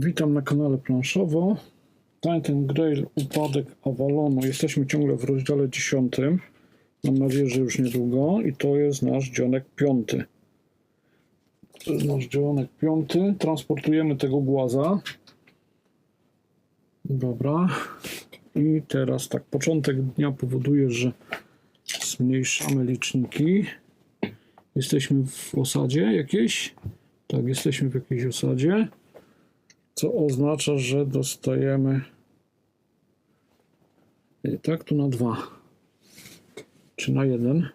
Witam na kanale Planszowo. Titan Grail, upadek Avalonu. Jesteśmy ciągle w rozdziale 10. Mam nadzieję, że już niedługo. I to jest nasz dzionek piąty. To jest nasz dzionek piąty. Transportujemy tego głaza. Dobra. I teraz tak, początek dnia powoduje, że zmniejszamy liczniki. Jesteśmy w osadzie jakiejś. Tak, jesteśmy w jakiejś osadzie. Co oznacza, że dostajemy. Tak, tu na dwa. Czy na jeden?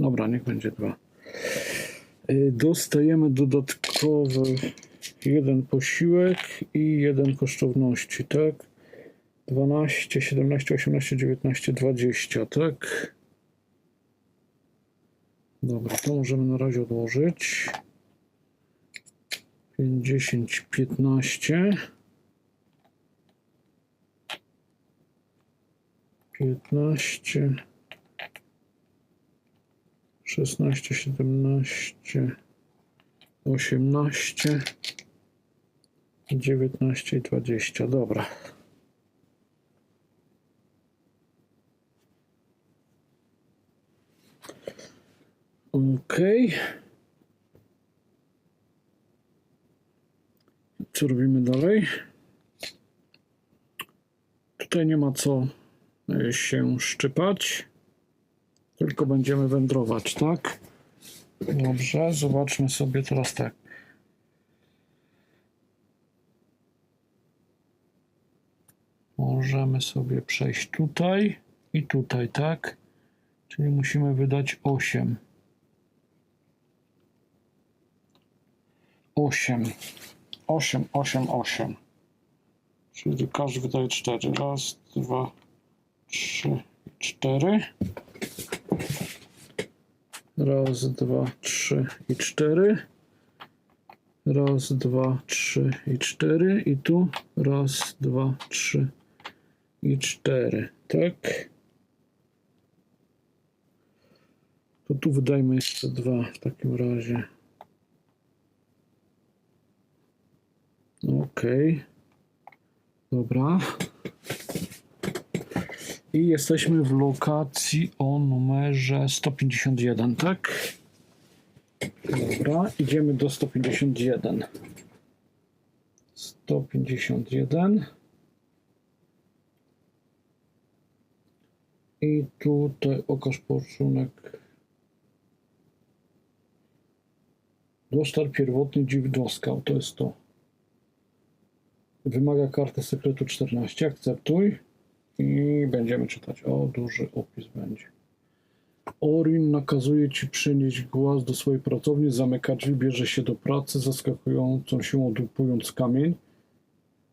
Dobra, niech będzie dwa. Y, Dostajemy dodatkowy jeden posiłek i jeden kosztowności, tak? 12, 17, 18, 19, 20, tak? Dobra, to możemy na razie odłożyć. 50, 15. 15. 16, 17, 18, 19 i 20. Dobra. Okej. Co robimy dalej? Tutaj nie ma co e, się szczypać, tylko będziemy wędrować, tak? Dobrze, zobaczmy sobie teraz tak. Możemy sobie przejść tutaj i tutaj, tak? Czyli musimy wydać 8. 8. 8, 8, 8. Czyli każdy wydaje 4. Raz, dwa, trzy, cztery. Raz, dwa, trzy i cztery. Raz, dwa, trzy i cztery. I tu raz, dwa, trzy i cztery. Tak. To tu wydajmy jeszcze dwa w takim razie. Okej. Dobra. I jesteśmy w lokacji o numerze 151, tak? Dobra, idziemy do 151. 151. I tutaj okaż poczunek. Dostar pierwotny dziwdoskał, to jest to. Wymaga karty sekretu 14. Akceptuj. I będziemy czytać. O, duży opis będzie. Orin nakazuje ci przynieść głaz do swojej pracowni, zamyka drzwi, bierze się do pracy, zaskakującą siłą dupując kamień.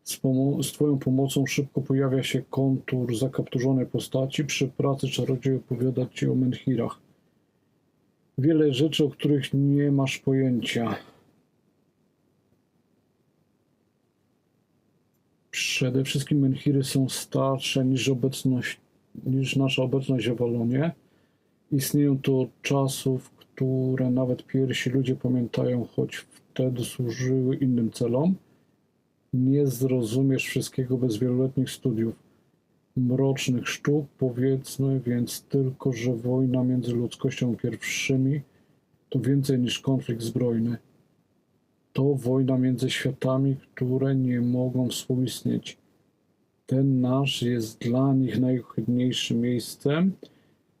Z, z twoją pomocą szybko pojawia się kontur zakapturzonej postaci. Przy pracy czarodziej opowiada ci o menhirach. Wiele rzeczy, o których nie masz pojęcia. Przede wszystkim menhiry są starsze niż, obecność, niż nasza obecność w Avalonie. Istnieją to czasów, które nawet pierwsi ludzie pamiętają, choć wtedy służyły innym celom. Nie zrozumiesz wszystkiego bez wieloletnich studiów. Mrocznych sztuk, powiedzmy więc tylko, że wojna między ludzkością pierwszymi to więcej niż konflikt zbrojny. To wojna między światami, które nie mogą współistnieć. Ten nasz jest dla nich najohydniejszym miejscem,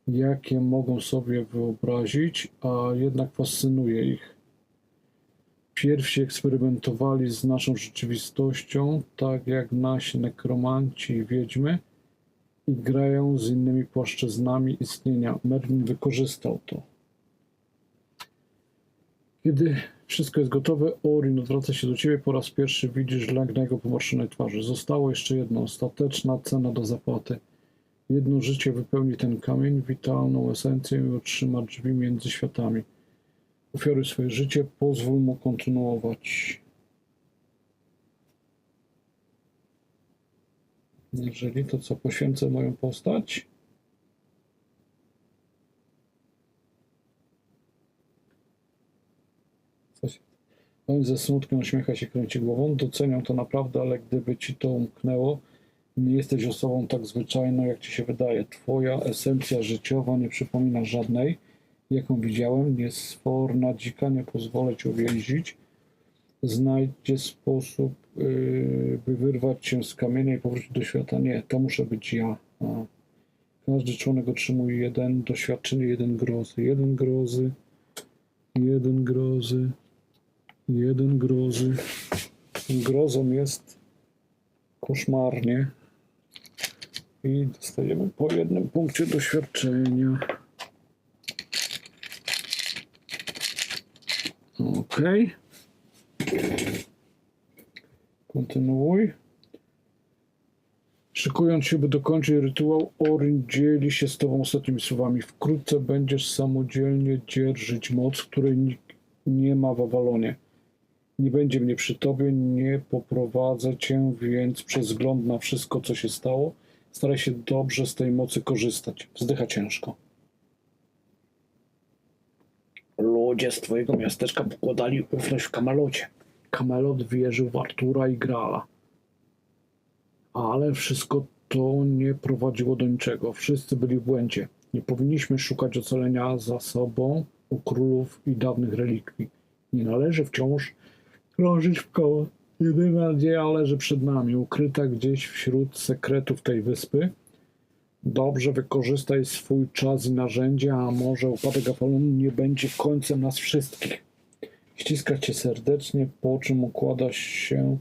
jakie mogą sobie wyobrazić, a jednak fascynuje ich. Pierwsi eksperymentowali z naszą rzeczywistością, tak jak nasi nekromanci i wiedźmy, i grają z innymi płaszczyznami istnienia. Merlin wykorzystał to. Kiedy wszystko jest gotowe, Orin odwraca się do ciebie. Po raz pierwszy widzisz lęk na jego pomarszonej twarzy. Zostało jeszcze jedno, ostateczna cena do zapłaty. Jedno życie wypełni ten kamień, witalną esencję i otrzyma drzwi między światami. Ofiaruj swoje życie, pozwól mu kontynuować. Jeżeli to co, poświęcę moją postać? Się On ze smutkiem uśmiecha się, kręci głową. Doceniam to naprawdę, ale gdyby ci to umknęło, nie jesteś osobą tak zwyczajną, jak ci się wydaje. Twoja esencja życiowa nie przypomina żadnej, jaką widziałem. Niesforna dzika, nie pozwolę ci uwięzić. Znajdzie sposób, yy, by wyrwać cię z kamienia i powrócić do świata. Nie, to muszę być ja. Każdy członek otrzymuje jeden doświadczenie, jeden grozy. Jeden grozy, jeden grozy, jeden grozy. Grozą jest koszmarnie. I dostajemy po jednym punkcie doświadczenia. Ok. Kontynuuj. Szykując się, by dokończyć rytuał, Orin dzieli się z tobą ostatnimi słowami. Wkrótce będziesz samodzielnie dzierżyć moc, której nikt nie ma w Awalonie. Nie będzie mnie przy tobie, nie poprowadzę cię, więc przez wzgląd na wszystko, co się stało, staraj się dobrze z tej mocy korzystać. Wzdycha ciężko. Ludzie z twojego miasteczka pokładali ufność w Kamelocie. Kamelot wierzył w Artura i Grala. Ale wszystko to nie prowadziło do niczego. Wszyscy byli w błędzie. Nie powinniśmy szukać ocalenia za sobą u królów i dawnych relikwii. Nie należy wciąż krążyć w koło. Jedyna nadzieja leży przed nami, ukryta gdzieś wśród sekretów tej wyspy. Dobrze wykorzystaj swój czas i narzędzia, a może upadek Apollonu nie będzie końcem nas wszystkich. Ściska cię serdecznie, po czym układa się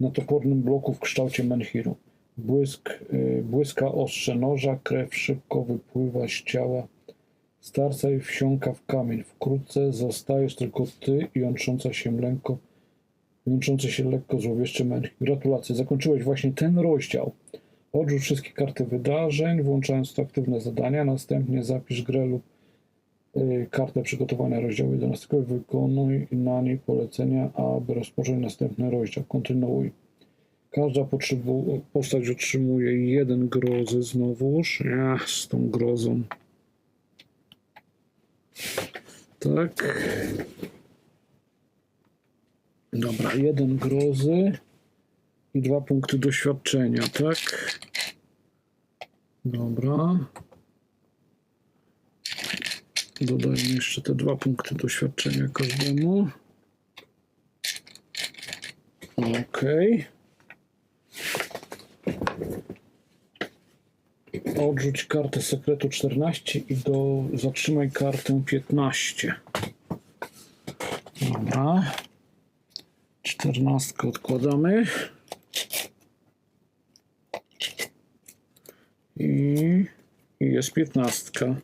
na topornym bloku w kształcie menhiru. Błysk, y, błyska ostrze noża, krew szybko wypływa z ciała starca i wsiąka w kamień. Wkrótce zostajesz tylko ty i jątrząca się lekko, jątrzący się lekko złowieszczy menhir. Gratulacje, zakończyłeś właśnie ten rozdział. Odrzuć wszystkie karty wydarzeń, włączając to aktywne zadania. Następnie zapisz grę lub y, kartę przygotowania rozdziału 11. Wykonuj na niej polecenia, aby rozpocząć następny rozdział. Kontynuuj. Każda potrzebu- postać otrzymuje jeden grozy znowuż. Ach, z tą grozą. Tak. Dobra, jeden grozy i dwa punkty doświadczenia, tak? Dobra. Dodajmy jeszcze te dwa punkty doświadczenia każdemu. Okej. Odrzuć kartę sekretu 14 i do zatrzymaj kartę 15. Dobra. 14 odkładamy. I, jest 15.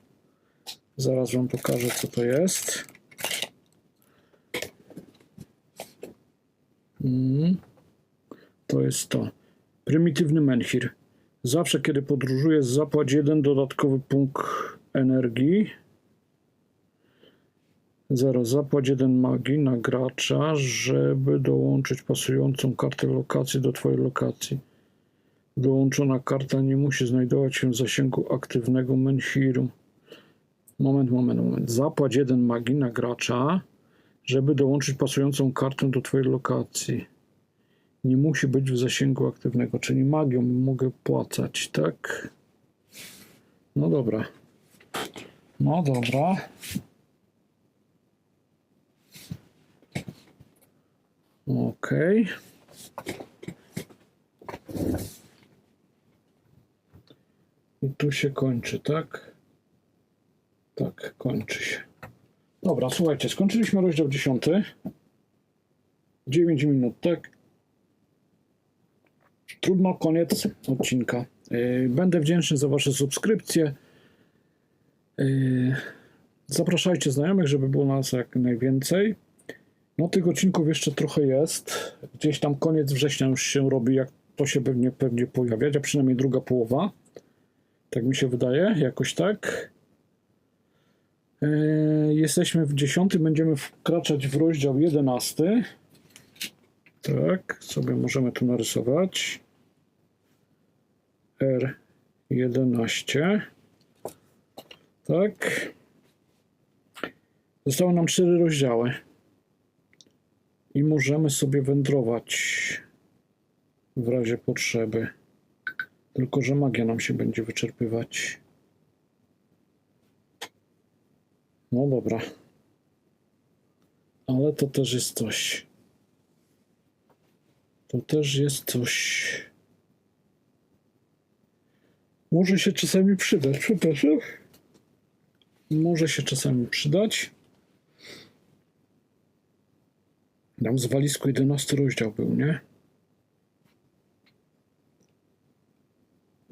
Zaraz wam pokażę co to jest. Mm. To jest to. Prymitywny menhir. Zawsze, kiedy podróżujesz, zapłać jeden dodatkowy punkt energii. Zero. Zapłać jeden magii na gracza, żeby dołączyć pasującą kartę lokacji do twojej lokacji. Dołączona karta nie musi znajdować się w zasięgu aktywnego menhiru. Moment, moment, moment. Zapłać jeden magii na gracza, żeby dołączyć pasującą kartę do twojej lokacji nie musi być w zasięgu aktywnego, czyli magią mogę płacać, tak? No dobra. No dobra. Okej. I tu się kończy, tak? Tak, kończy się. Dobra, słuchajcie, skończyliśmy rozdział 10. 9 minut, tak? Trudno, koniec odcinka. Yy, Będę wdzięczny za Wasze subskrypcje. Yy, Zapraszajcie znajomych, żeby było nas jak najwięcej. No tych odcinków jeszcze trochę jest. Gdzieś tam koniec września już się robi, jak to się pewnie, pewnie pojawiać, a przynajmniej druga połowa. Tak mi się wydaje, jakoś tak. Yy, Jesteśmy w 10, będziemy wkraczać w rozdział 11. Tak, sobie możemy tu narysować. R11. Tak. Zostały nam cztery rozdziały. I możemy sobie wędrować w razie potrzeby. Tylko, że magia nam się będzie wyczerpywać. No dobra. Ale to też jest coś. To też jest coś. Może się czasami przydać, przepraszam. Może się czasami przydać. Tam z walizku 11 rozdział był, nie?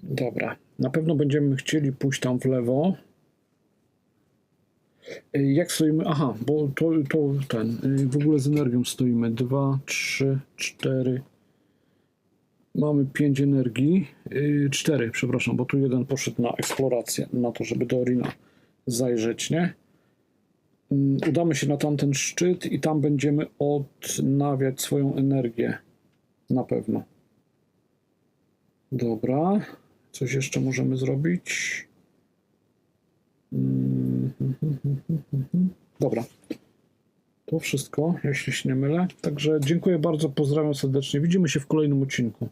Dobra. Na pewno będziemy chcieli pójść tam w lewo. Y, Jak stoimy? Aha, bo to, to ten. y, W ogóle z energią stoimy. Dwa, trzy, cztery. Mamy pięć energii. y, Cztery, przepraszam, bo tu jeden poszedł na eksplorację, na to, żeby do Orina zajrzeć, nie? Mm, Udamy się na tamten szczyt i tam będziemy odnawiać swoją energię. Na pewno. Dobra. Coś jeszcze możemy zrobić? Mm, hmm, hmm, hmm, hmm, hmm. Dobra. To wszystko, jeśli się nie mylę. Także dziękuję bardzo, pozdrawiam serdecznie. Widzimy się w kolejnym odcinku.